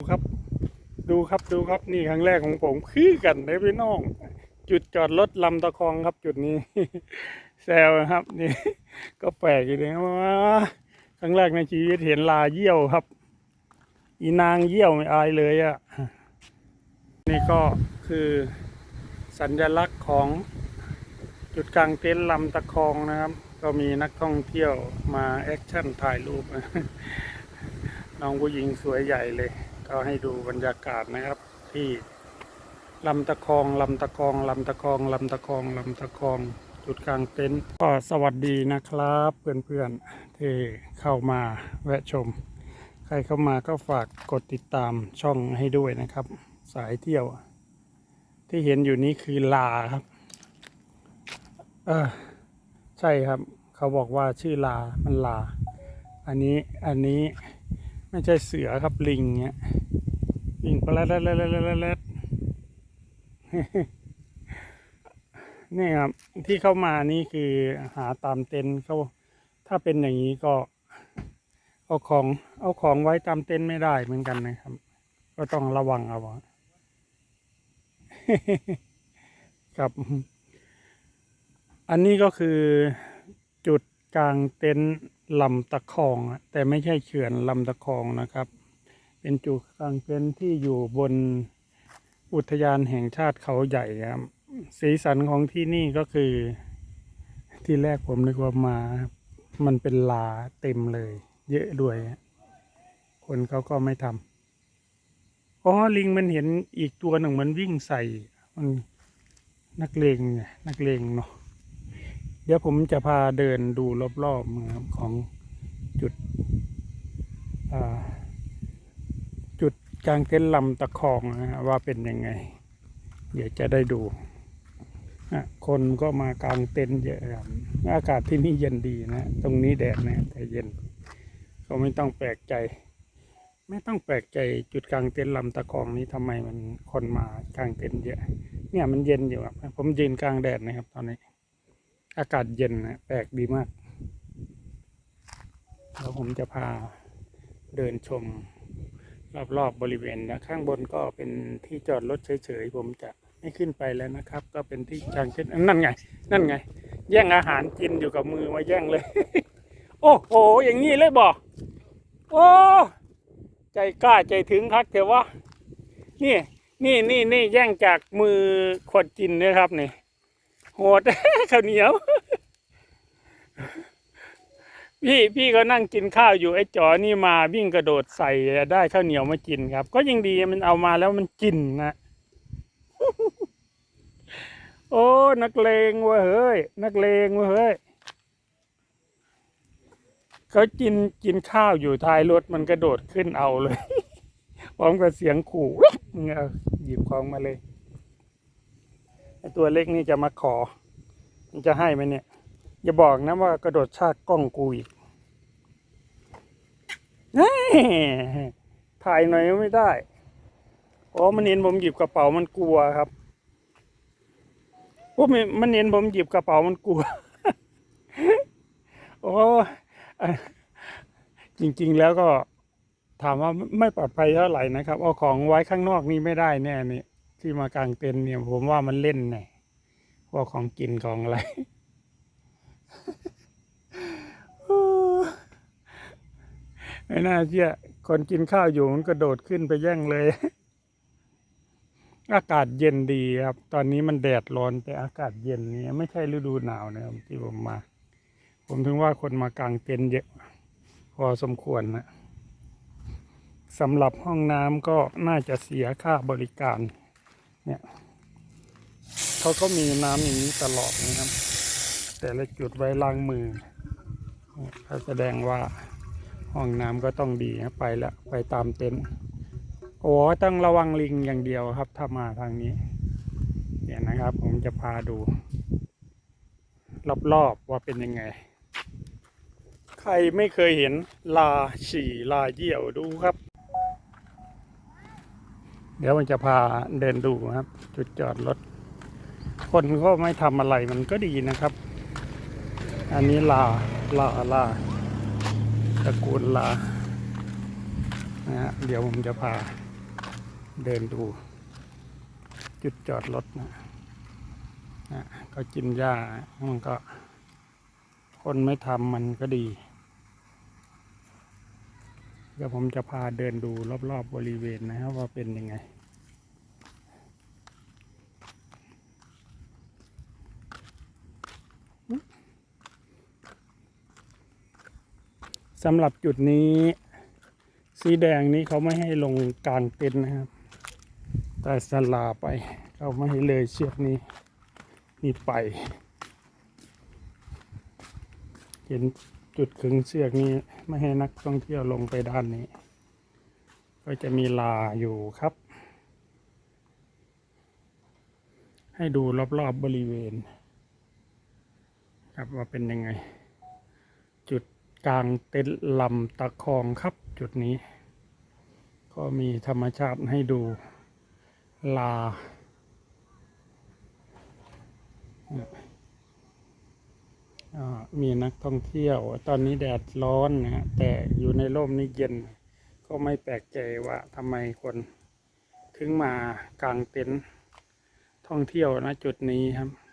ครับ ดูครับดูครับนี่ครั้งแรกของผมคือกันเลยพี่น้อง จุดจอดรถลำตะคองครับ จุดนี้แซวนะครับ นี่ ก็แปลกอยู่เลยนะว่าครั้งแรกในชีวิตเห็นลาเยี่ยวครับ อีนางเยี่ยวไม่อายเลยอะ่ะนี่ก็คือสัญลักษณ์ของจุดกลางเต็นท์ลำตะคองนะครับ ก็มีนักท่องเที่ยวมาแอคชั่นถ่ายรูปน้องผู้หญิงสวยใหญ่เลย ก็ให้ดูบรรยากาศนะครับ ที่ลำตะคองลำตะคองลำตะคองลำตะคองลำตะคองจุดกลางเต็นท์ก็สวัสดีนะครับเพื่อนๆที่เข้ามาแวะชม ใครเข้ามาก็ฝากกดติดตามช่องให้ด้วยนะครับ สายเที่ยว ที่เห็นอยู่นี้คือลาครับ เออใช่ครับ เขาบอกว่าชื่อลามันลา อันนี้อันนี้ไม่ใช่เสือครับลิงเนี่ย ลิงปลาแรดแรดแรดแรดแรดนี่ครับ ที่เข้ามานี่คือหาตามเต็นท์เขาถ้าเป็นอย่างนี้ก็ เอาของ เอาของไว้ตามเต็นท์ไม่ได้เหมือนกันนะครับ ก็ต้องระวังเอาไว้ครับ อันนี้ก็คือจุดกลางเต็นท์ลำตะคองแต่ไม่ใช่เขื่อนลำตะคองนะครับ เป็นจุดกลางเต็นท์ที่อยู่บนอุทยานแห่งชาติเขาใหญ่ครับ สีสันของที่นี่ก็คือ ที่แรกผมนึกว่ามา มันเป็นลาเต็มเลย เยอะด้วย คนเขาก็ไม่ทำอ๋อลิงมันเห็นอีกตัวหนึ่งมันวิ่งใส่ มันนักเลงไงนักเลงเนาะเดี๋ยวผมจะพาเดินดูรอบๆของจุด อ่า กลางเต็นท์ลำตะคองนะฮะว่าเป็นยังไง เดี๋ยวจะได้ดูอะคนก็มากางเต็นท์เยอะครับอากาศที่นี่เย็นดีนะ ตรงนี้แดดนะแต่เย็น ก็ไม่ต้องแปลกใจ ไม่ต้องแปลกใจจุดกลางเต็นท์ลำตะคองนี้ทำไมมันคนมากางเต็นท์เยอะ เนี่ยมันเย็นอยู่ครับ ผมยืนกลางแดดนะครับ ตอนนี้ อากาศเย็นนะแปลกดีมากแล้วผมจะพาเดินชม รอบๆบบริเวณนะข้างบนก็เป็นที่จอดรถเฉยๆผมจะไม่ขึ้นไปแล้วนะครับ ก็เป็นที่จางเช่นนั่นไง นั่นไง แย่งอาหารกินอยู่กับมือมาแย่งเลย โอ้โห อย่างนี้เลยบอกโอ้ใจกล้าใจถึงคักเถอะวะนี่นี่นี่นี่แย่งจากมือคนกินนะครับนี่โหดข้าวเหนียว พี่พี่ก็นั่งกินข้าวอยู่ไอ้จอนี่มาวิ่งกระโดดใส่ได้ข้าวเหนียวมากินครับ ก็ยังดีมันเอามาแล้วมันกินนะโอ้นักเลงเว้ยเฮ้ยนักเลงเว้ยเฮ้ยเขากินกินข้าวอยู่ท้ายรถมันกระโดดขึ้นเอาเลยพร้อมกับเสียงขู่เอาหยิบของมาเลยไอตัวเล็กนี่จะมาขอ มันจะให้ไหมเนี่ย อย่าบอกนะว่ากระโดดชากกล้องกูอีกถ่ายหน่อยก็ไม่ได้อ๋อมันเห็นผมหยิบกระเป๋ามันกลัวครับพวกมันเห็นผมหยิบกระเป๋ามันกลัว โอ้จริง ๆ แล้วก็ ถามว่าไม่ปลอดภัยเท่าไหร่นะครับ เอาของไว้ข้างนอกนี่ไม่ได้แน่นี่ที่มากางเต็นท์เนี่ย ผมว่ามันเล่นแน่พวกของกินของอะไร ไม่น่าเชื่อคนกินข้าวอยู่มันกระโดดขึ้นไปแย่งเลย อากาศเย็นดีครับ ตอนนี้มันแดดร้อนแต่อากาศเย็นนี่ไม่ใช่ฤดูหนาวนะครับที่ผมมา ผมถึงว่าคนมากางเต็นท์เยอะ พอสมควรนะสำหรับห้องน้ำก็น่าจะเสียค่าบริการ เนี่ยเขาก็มีน้ำอย่างนี้ตลอดนะครับ แต่ละจุดไว้ล้างมือเขาแสดงว่าห้องน้ำก็ต้องดีนะไปละไปตามเต็นท์โอ้ต้องระวังลิงอย่างเดียวครับถ้ามาทางนี้ เนี่ยนะครับ ผมจะพาดู รอบๆว่าเป็นยังไง ใครไม่เคยเห็นลาฉี่ลาเยี่ยวดูครับ เดี๋ยวมันจะพาเดินดูครับ จุดจอดรถ คนก็ไม่ทำอะไรมันก็ดีนะครับ อันนี้ลาลาลาตระกูลลานะฮะเดี๋ยวผมจะพาเดินดู จุดจอดรถนะนะก็กินหญ้ามันก็ คนไม่ทำมันก็ดี เดี๋ยวผมจะพาเดินดูรอบๆบบริเวณนะครับว่าเป็นยังไง สำหรับจุดนี้ สีแดงนี้เขาไม่ให้ลงกลางเต็นท์นะครับ แต่สลาไปเขาไม่ให้เลยเชือกนี้นี่ไป เห็นจุดขึงเชือกนี้ไม่ให้นักท่องเที่ยวลงไปด้านนี้ ก็จะมีลาอยู่ครับ ให้ดูรอบๆบบริเวณ ครับว่าเป็นยังไง กลางเต็นท์ลำตะคองครับจุดนี้ ก็มีธรรมชาติให้ดูลาอมีนักท่องเที่ยว ตอนนี้แดดร้อนนะฮะแต่อยู่ในร่มนี่เย็น ก็ไม่แปลกใจว่าทำไมคนถึงมากลางเต็นท์ท่องเที่ยวนะจุดนี้ครับ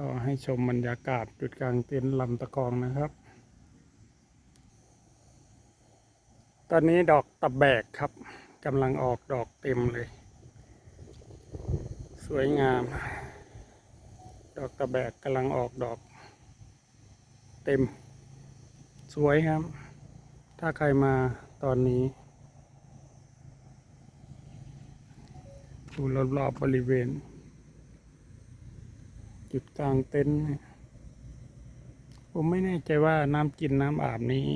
ก็ให้ชมบรรยากาศจุดกลางเต็นท์ลำตะกองนะครับ ตอนนี้ดอกตะแบกครับกำลังออกดอกเต็มเลย สวยงาม ดอกตะแบกกำลังออกดอก เต็ม สวยครับ ถ้าใครมาตอนนี้ดูรอบๆบบริเวณ จุดกลางเต็นท์ผมไม่แน่ใจว่าน้ำกินน้ำอาบนี้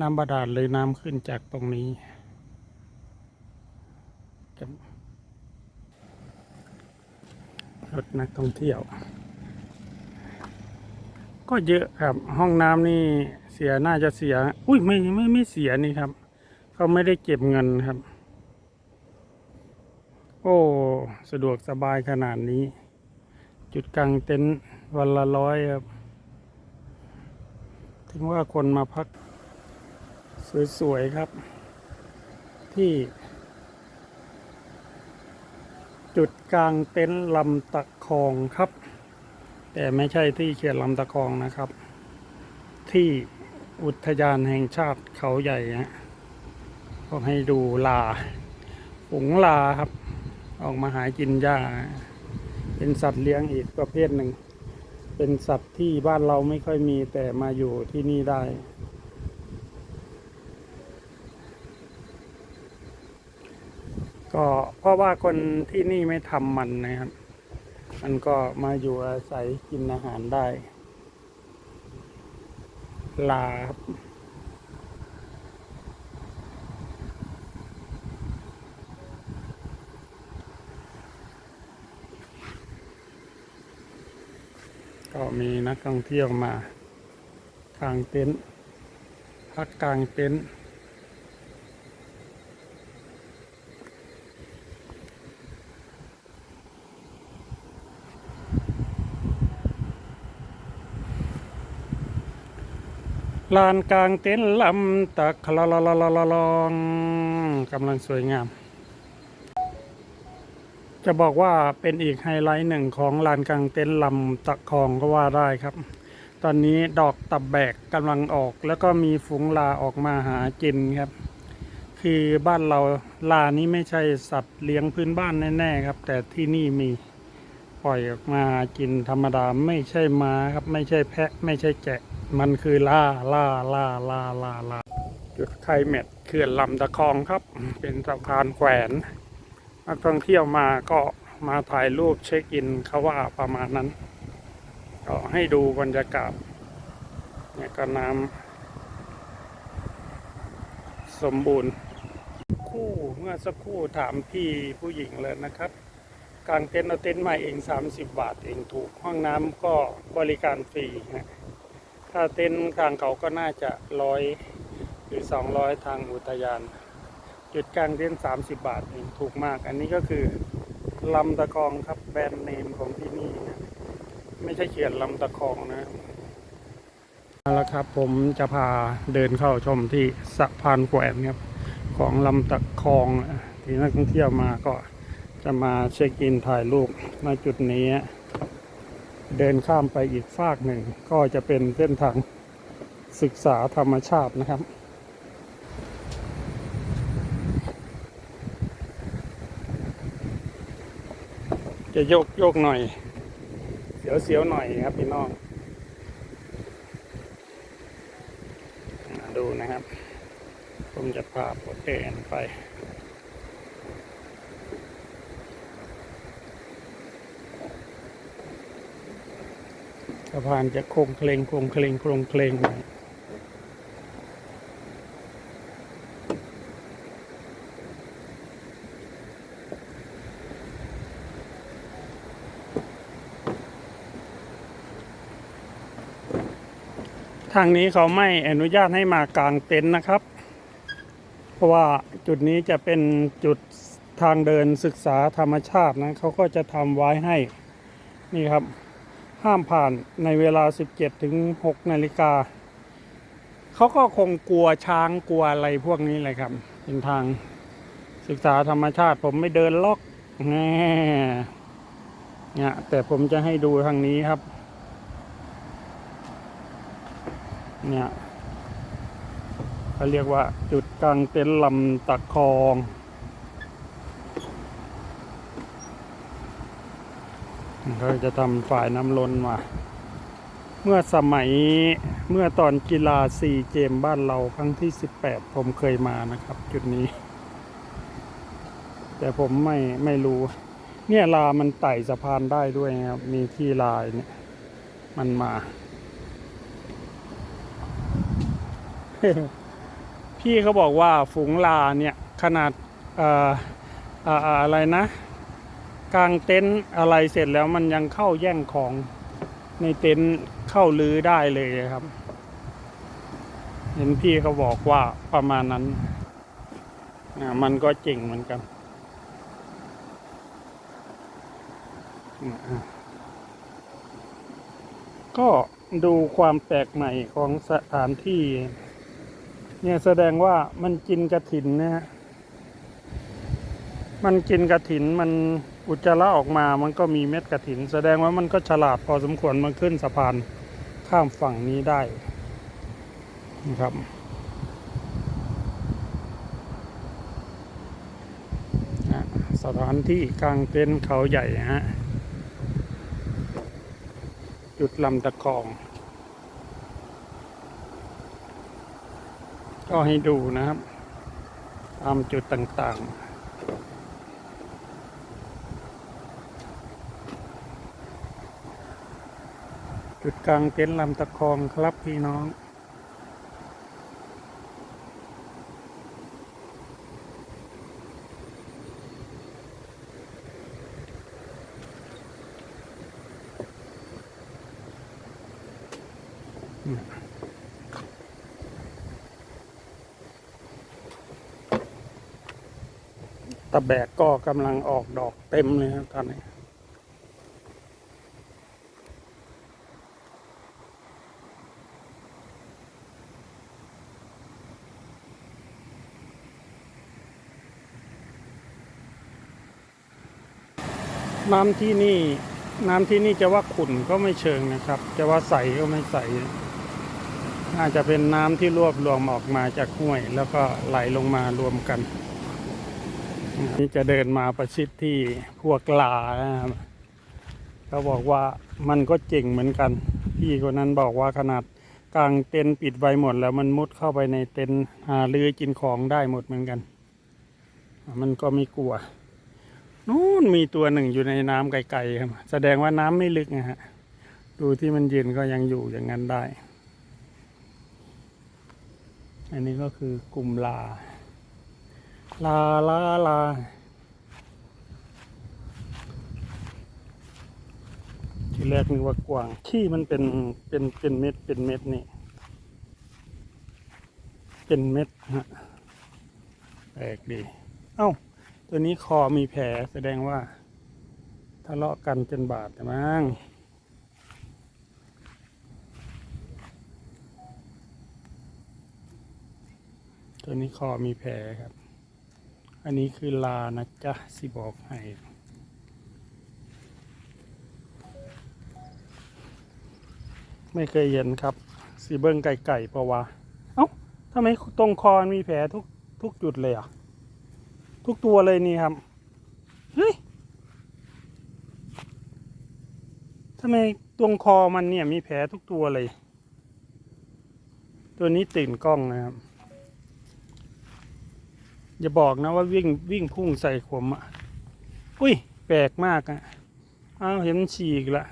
น้ำบาดาลหรือน้ำขึ้นจากตรงนี้ครับรถนักท่องเที่ยว ก็เยอะครับ ห้องน้ำนี่เสียน่าจะเสีย อุ้ยไม่ไม่ไม่เสียนี่ครับ เขาไม่ได้เก็บเงินครับ โอ้ สะดวกสบายขนาดนี้ จุดกลางเต็นท์วันละร้อยครับ ถึงว่าคนมาพัก สวย ๆ ครับ ที่ จุดกลางเต็นท์ลำตะคองครับ แต่ไม่ใช่ที่เขตลำตะคองนะครับ ที่อุทยานแห่งชาติเขาใหญ่ฮะก็ให้ดูลาฝูงลาครับ ออกมาหากินหญ้า เป็นสัตว์เลี้ยงอีกประเภทหนึ่ง เป็นสัตว์ที่บ้านเราไม่ค่อยมีแต่มาอยู่ที่นี่ได้ ก็เพราะว่าคนที่นี่ไม่ทำมันนะครับ มันก็มาอยู่อาศัยกินอาหารได้ ลาครับ มีนักท่องเที่ยวมากางเต็นท์พักกลางเต็นท์ลานกลางเต็นท์ลำตะคลอลลลลองกำลังสวยงาม จะบอกว่าเป็นอีกไฮไลท์หนึ่งของลานกลางเต็นท์ลำตะคองก็ว่าได้ครับ ตอนนี้ดอกตับแบกกำลังออกแล้วก็มีฝูงลาออกมาหากินครับ คือบ้านเราลานี้ไม่ใช่สัตว์เลี้ยงพื้นบ้านแน่ๆครับ แต่ที่นี่มีปล่อยออกมากินธรรมดาไม่ใช่ม้าครับ ไม่ใช่แพะไม่ใช่แกะ มันคือล่าล่าล่าล่าล่าล่าจุดไคลเม็ดเขื่อนลำตะคองครับ เป็นสะพานแขวน นักท่องเที่ยวมาก็มาถ่ายรูปเช็คอินเขาว่าประมาณนั้น ก็ให้ดูบรรยากาศเนี่ยก็น้ำสมบูรณ์ คู่เมื่อสักครู่ถามพี่ผู้หญิงเลยนะครับกางเต็นท์เอาเต็นท์มาเอง 30 บาทเองถูกห้องน้ำก็บริการฟรีนะถ้าเต็นท์ทางเขาก็น่าจะร้อยหรือสองร้อยทางอุทยาน จุดกลางเต็นท์สามสิบบาทเองถูกมาก อันนี้ก็คือลำตะคองครับแบรนด์เนมของที่นี่นะไม่ใช่เขียนลำตะคองนะเอาละครับผมจะพาเดินเข้าชมที่สะพานแขวนครับของลำตะคองนที่นักท่องเที่ยวมาก็จะมาเช็คอินถ่ายรูปมาจุดนี้ เดินข้ามไปอีกฟากหนึ่งก็จะเป็นเส้นทางศึกษาธรรมชาตินะครับ จะโยกโยกหน่อย เสียวเสียวหน่อยครับพี่น้องดูนะครับ ผมจะพาโปรเตนไปสะพานจะโค้งเคลงโค้งเคลงโค้งเคลง ทางนี้เขาไม่อนุญาตให้มากางเต็นท์นะครับ เพราะว่าจุดนี้จะเป็นจุดทางเดินศึกษาธรรมชาตินะเขาก็จะทำไว้ให้นี่ครับ ห้ามผ่านในเวลา 17ถึง6นาฬิกาเขาก็คงกลัวช้างกลัวอะไรพวกนี้เลยครับ เป็นทางศึกษาธรรมชาติ ผมไม่เดินล็อกแน่เนี่ยแต่ผมจะให้ดูทางนี้ครับ เนี่ยเขาเรียกว่าจุดกลางเต็นท์ลำตะคองเขาจะทำฝ่ายน้ำล้นมาเมื่อสมัยเมื่อตอนกีฬาซีเกมบ้านเราครั้งที่ 18 ผมเคยมานะครับ จุดนี้ แต่ผมไม่ไม่รู้ เนี่ยลามันไต่สะพานได้ด้วยนะครับ มีที่ลายเนี่ย มันมา พี่เขาบอกว่าฝูงลาเนี่ยขนาดเอ่อเอ่อเอ่ออะไรนะกางเต็นท์อะไรเสร็จแล้วมันยังเข้าแย่งของในเต็นท์เข้าลื้อได้เลยครับ เห็นพี่เขาบอกว่าประมาณนั้นมันก็เจ๋งเหมือนกันก็ดูความแปลกใหม่ของสถานที่ เนี่ยแสดงว่ามันกินกระถินนะฮะ มันกินกระถินมันอุจจาระออกมามันก็มีเม็ดกระถิน แสดงว่ามันก็ฉลาดพอสมควรมันขึ้นสะพานข้ามฝั่งนี้ได้นะครับสถานที่กลางเต็นท์เขาใหญ่ฮะ จุดลำตะคอง ก็ให้ดูนะครับ ตามจุดต่างๆจุดกลางเต็นท์ลำตะคองครับพี่น้อง แบกก็กำลังออกดอกเต็มเลยครับตอนนี้น้ำที่นี่น้ำที่นี่จะว่าขุ่นก็ไม่เชิงนะครับ จะว่าใสก็ไม่ใสน่าจะเป็นน้ำที่รวบรวมออกมาจากห้วย แล้วก็ไหลลงมารวมกัน นี่จะเดินมาประชิดที่พวกลานะครับเขาบอกว่ามันก็เจ๋งเหมือนกัน พี่คนนั้นบอกว่าขนาดกลางเต็นท์ปิดไว้หมด แล้วมันมุดเข้าไปในเต็นท์หาเรือกินของได้หมดเหมือนกัน มันก็ไม่กลัวนู่นมีตัวหนึ่งอยู่ในน้ำไกลๆครับ แสดงว่าน้ำไม่ลึกนะฮะ ดูที่มันยืนก็ยังอยู่อย่างนั้นได้ อันนี้ก็คือกลุ่มลา ลาลาลาที่แรกนึกว่ากวางขี้มันเป็นเป็นเป็นเม็ดเป็นเม็ดนี่เป็นเม็ดฮะแปลกดี เอ้า ตัวนี้คอมีแผลแสดงว่าทะเลาะกันจนบาดแต่มั้งตัวนี้คอมีแผลครับ อันนี้คือลานะจ๊ะสิบอกให้ไม่เคยเห็นครับสีเบิ้งไก่ไก่ปะวะ เอ้าทำไมตรงคอมันมีแผลทุกทุกจุดเลยอะ ทุกตัวเลยนี่ครับ เฮ้ยทำไมตรงคอมันเนี่ยมีแผลทุกตัวเลย ตัวนี้ตื่นกล้องนะครับ อย่าบอกนะว่าวิ่งวิ่งพุ่งใส่ผมอะ อุ้ยแปลกมากอะอ้าวเห็นฉีกละ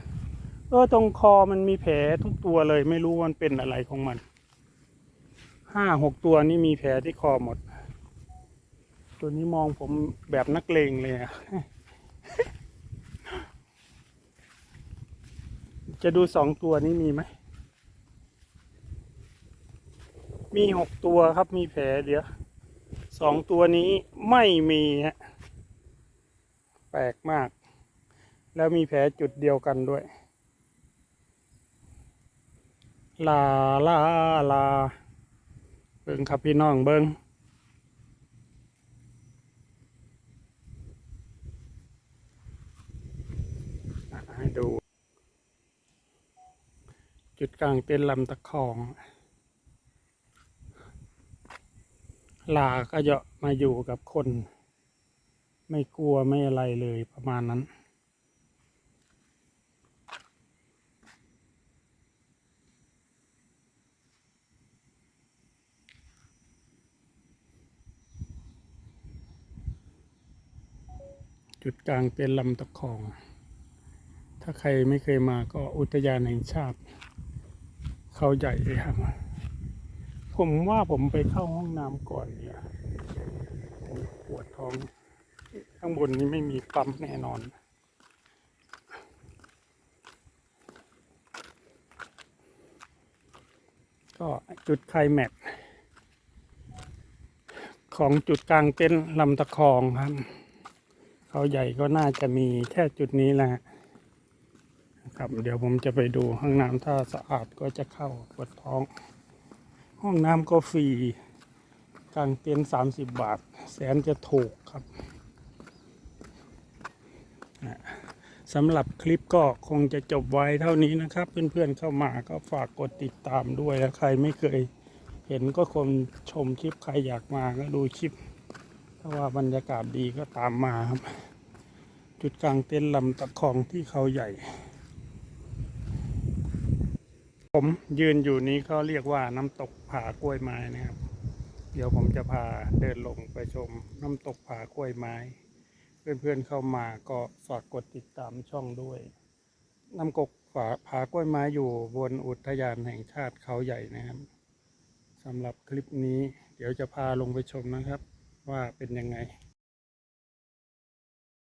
เออตรงคอมันมีแผลทุกตัวเลย ไม่รู้มันเป็นอะไรของมันห้าหกตัวนี่มีแผลที่คอหมด ตัวนี้มองผมแบบนักเลงเลยอะจะดูสองตัวนี้มีไหม มีหกตัวครับมีแผลเดี๋ยว สองตัวนี้ไม่มีฮะแปลกมาก แล้วมีแผลจุดเดียวกันด้วย ลาลาลา เบิ้งครับพี่น้องเบิ้งให้ดู จุดกลางเต็นลำตะคอง ลาก็จะมาอยู่กับคน ไม่กลัวไม่อะไรเลยประมาณนั้น จุดกลางเต็นลำตะคอง ถ้าใครไม่เคยมาก็อุทยานแห่งชาติ เขาใหญ่เลยครับ ผมว่าผมไปเข้าห้องน้ำก่อนเนี่ยผมปวดท้อง ข้างบนนี้ไม่มีปั๊มแน่นอน ก็จุดไคลแม็กของจุดกลางเต็นท์ลำตะคองครับเขาใหญ่ก็น่าจะมีแค่จุดนี้แหละครับ เดี๋ยวผมจะไปดูห้องน้ำถ้าสะอาดก็จะเข้าปวดท้อง ห้องน้ำก็ฟรีกลางเต็นท์สามสิบบาท แสนจะถูกครับสำหรับคลิปก็คงจะจบไว้เท่านี้นะครับ เพื่อนๆเข้ามาก็ฝากกดติดตามด้วยแล้วใครไม่เคยเห็นก็คนชมคลิปใครอยากมาก็ดูคลิป ถ้าว่าบรรยากาศดีก็ตามมาครับ จุดกลางเต็นท์ลำตะคองที่เขาใหญ่ ผมยืนอยู่นี้เขาเรียกว่าน้ำตกผากล้วยไม้นะครับ เดี๋ยวผมจะพาเดินลงไปชมน้ำตกผากล้วยไม้ เพื่อนๆเข้ามาก็ฝากกดติดตามช่องด้วย น้ำกกฝาผากล้วยไม้อยู่บนอุทยานแห่งชาติเขาใหญ่นะครับสำหรับคลิปนี้ เดี๋ยวจะพาลงไปชมนะครับ ว่าเป็นยังไง